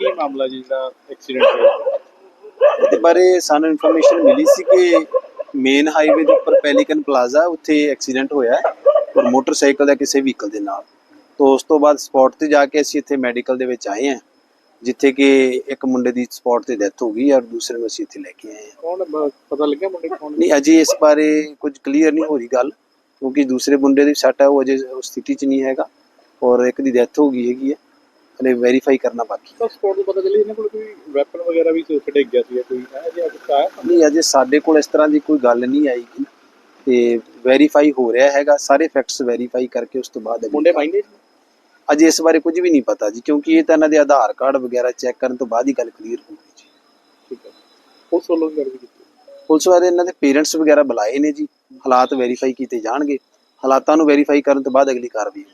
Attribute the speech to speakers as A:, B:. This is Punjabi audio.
A: ਮਾਮਲਾ ਜੀ ਜਿਹੜਾ ਐਕਸੀਡੈਂਟ ਹੋਇਆ?
B: ਇਹਦੇ ਬਾਰੇ ਸਾਨੂੰ ਇਨਫੋਰਮੇਸ਼ਨ ਮਿਲੀ ਸੀ ਕਿ ਮੇਨ ਹਾਈਵੇ ਦੇ ਉੱਪਰ ਪੈਲੀਕਨ ਪਲਾਜ਼ਾ ਉੱਥੇ ਐਕਸੀਡੈਂਟ ਹੋਇਆ ਹੈ ਔਰ ਮੋਟਰਸਾਈਕਲ ਦਾ ਕਿਸੇ ਵਹੀਕਲ ਦੇ ਨਾਲ। ਤੋਂ ਉਸ ਤੋਂ ਬਾਅਦ ਸਪੌਟ ਤੇ ਜਾ ਕੇ ਅਸੀਂ ਇੱਥੇ ਮੈਡੀਕਲ ਦੇ ਵਿੱਚ ਆਏ ਹਾਂ ਜਿੱਥੇ ਕਿ ਇੱਕ ਮੁੰਡੇ ਦੀ ਸਪੌਟ ਤੇ ਡੈਥ ਹੋ ਗਈ ਔਰ ਦੂਸਰੇ ਨੂੰ ਅਸੀਂ ਇੱਥੇ ਲੈ ਕੇ ਆਏ ਹਾਂ।
A: ਕੌਣ ਬ- ਪਤਾ ਲੱਗਿਆ ਮੁੰਡੇ ਕੌਣ?
B: ਨਹੀਂ ਅਜੇ ਇਸ ਬਾਰੇ ਕੁਝ ਕਲੀਅਰ ਨਹੀਂ ਹੋ ਰਹੀ ਗੱਲ ਕਿਉਂਕਿ ਦੂਸਰੇ ਮੁੰਡੇ ਦੀ ਸੱਟ ਹੈ ਉਹ ਅਜੇ ਉਸ ਸਥਿਤੀ 'ਚ ਨਹੀਂ ਹੈਗਾ ਔਰ ਇੱਕ ਦੀ ਡੈਥ ਹੋ ਗਈ ਹੈਗੀ ਹੈ। ਹਲੇ ਵੈਰੀਫਾਈ ਕਰਨਾ ਬਾਕੀ
A: ਤਾਂ ਸਪੋਰਟ ਤੋਂ ਪਤਾ ਚੱਲੀ ਇਹਨਾਂ ਕੋਲ ਕੋਈ ਵੈਪਨ ਵਗੈਰਾ ਵੀ ਸੀ ਉੱਥੇ ਡਿੱਗ ਗਿਆ ਸੀ ਕੋਈ ਹੈ ਜੀ ਅੱਜ ਆਇਆ?
B: ਨਹੀਂ ਅਜੇ ਸਾਡੇ ਕੋਲ ਇਸ ਤਰ੍ਹਾਂ ਦੀ ਕੋਈ ਗੱਲ ਨਹੀਂ ਆਈ। ਤੇ ਵੈਰੀਫਾਈ ਹੋ ਰਿਹਾ ਹੈਗਾ ਸਾਰੇ ਫੈਕਟਸ ਵੈਰੀਫਾਈ ਕਰਕੇ ਉਸ ਤੋਂ ਬਾਅਦ ਅਗਲੀ
A: ਮੁੰਡੇ ਮਾਈਂਡੇ
B: ਅਜੇ ਇਸ ਬਾਰੇ ਕੁਝ ਵੀ ਨਹੀਂ ਪਤਾ ਜੀ ਕਿਉਂਕਿ ਇਹ ਤਾਂ ਇਹਨਾਂ ਦੇ ਆਧਾਰ ਕਾਰਡ ਵਗੈਰਾ ਚੈੱਕ ਕਰਨ ਤੋਂ ਬਾਅਦ ਹੀ ਗੱਲ ਕਲੀਅਰ ਹੋਊਗੀ ਜੀ।
A: ਠੀਕ ਹੈ। ਉਸ ਵੱਲੋਂ ਵੀ ਕੀਤੀ?
B: ਪੁਲਿਸ ਵਾਲੇ ਇਹਨਾਂ ਦੇ ਪੇਰੈਂਟਸ ਵਗੈਰਾ ਬੁਲਾਏ ਨੇ ਜੀ ਹਾਲਾਤ ਵੈਰੀਫਾਈ ਕੀਤੇ ਜਾਣਗੇ। ਹਾਲਾਤਾਂ ਨੂੰ ਵੈਰੀਫਾਈ ਕਰਨ ਤੋਂ ਬਾਅਦ ਅਗਲੀ ਕਾਰਵਾਈ